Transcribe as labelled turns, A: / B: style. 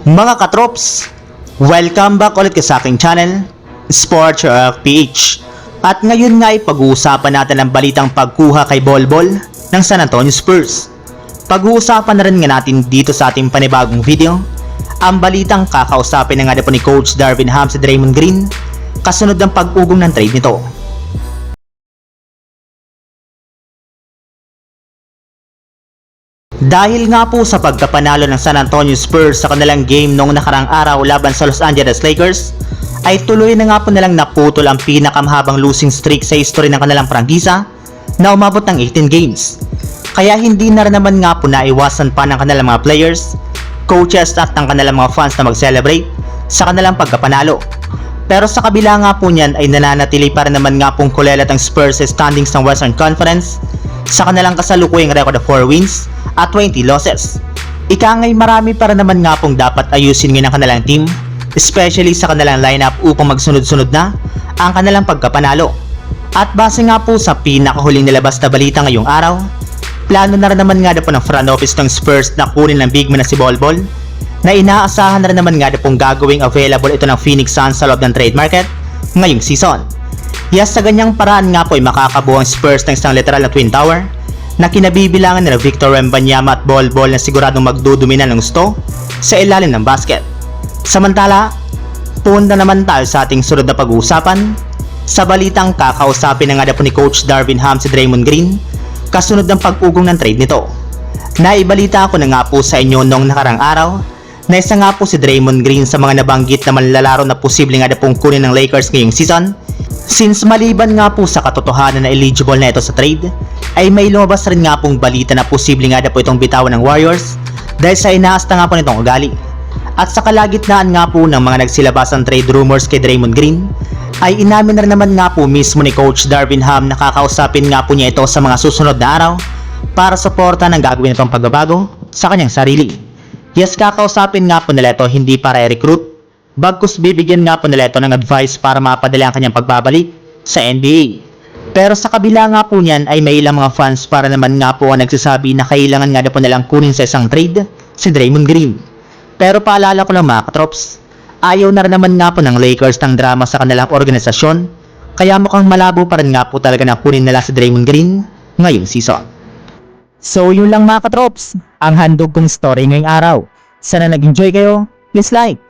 A: Mga katrops, welcome back ulit sa aking channel, Sports of PH. At ngayon nga ay pag-uusapan natin ang balitang pagkuha kay Bolbol ng San Antonio Spurs. Pag-uusapan na rin nga natin dito sa ating panibagong video, ang balitang kakausapin na nga po ni Coach Darvin Ham si Draymond Green kasunod ng pag-ugong ng trade nito. Dahil nga po sa pagkapanalo ng San Antonio Spurs sa kanilang game noong nakarang araw laban sa Los Angeles Lakers, ay tuloy na nga po nilang naputol ang pinakamahabang losing streak sa history ng kanilang prangkisa na umabot ng 18 games. Kaya hindi na rin naman nga po naiwasan pa ng kanilang mga players, coaches at ng kanilang mga fans na mag-celebrate sa kanilang pagkapanalo. Pero sa kabila nga po niyan ay nananatili pa rin naman nga pong kulelat ang Spurs sa standings ng Western Conference sa kanilang kasalukuyang record of 4 wins at 20 losses. Ika nga'y marami pa rin naman nga pong dapat ayusin ng kanilang team, especially sa kanilang lineup upang magsunod-sunod na ang kanilang pagkapanalo. At base nga po sa pinakahuling nilabas na balita ngayong araw, plano na rin naman nga na po ng front office ng Spurs na kunin ng big man na si Bolbol na inaasahan na rin naman nga na pong gagawing available ito ng Phoenix Suns sa loob ng trade market ngayong season. Yes, sa ganyang paraan nga po ay makakabuo ang Spurs ng isang literal na Twin Tower na kinabibilangan nila Victor Wembanyama at Bol Bol na siguradong magdudumina ng gusto sa ilalim ng basket. Samantala, punta naman tayo sa ating sunod na pag-uusapan sa balitang kakausapin na nga na po ni Coach Darvin Ham si Draymond Green kasunod ng pag-ugong ng trade nito. Naibalita ko na nga po sa inyo noong nakarang araw na isa nga po si Draymond Green sa mga nabanggit na manlalaro na posible nga na pong kunin ng Lakers ngayong season Since maliban nga po sa katotohanan na eligible na ito sa trade, ay may lumabas rin nga pong balita na posible nga na po itong bitawan ng Warriors dahil sa inaasta nga po nitong ugali. At sa kalagitnaan nga po ng mga nagsilabasang trade rumors kay Draymond Green, ay inamin na naman nga po mismo ni Coach Darvin Ham na kakausapin nga po niya ito sa mga susunod na araw para suporta ng gagawin itong pagbabago sa kanyang sarili. Yes, kakausapin nga po nila ito hindi para i-recruit Bagkus bibigyan nga po nila ito ng advice para mapadali ang kanyang pagbabalik sa NBA. Pero sa kabila nga po niyan ay may ilang mga fans para naman nga po ang nagsasabi na kailangan nga na po nilang kunin sa isang trade si Draymond Green. Pero paalala ko lang mga katrops, ayaw na rin naman nga po ng Lakers ng drama sa kanilang organisasyon kaya mukhang malabo pa rin nga po talaga na kunin nila si Draymond Green ngayong season. So yun lang mga katrops, ang handog kong story ngayong araw. Sana nag-enjoy kayo, please like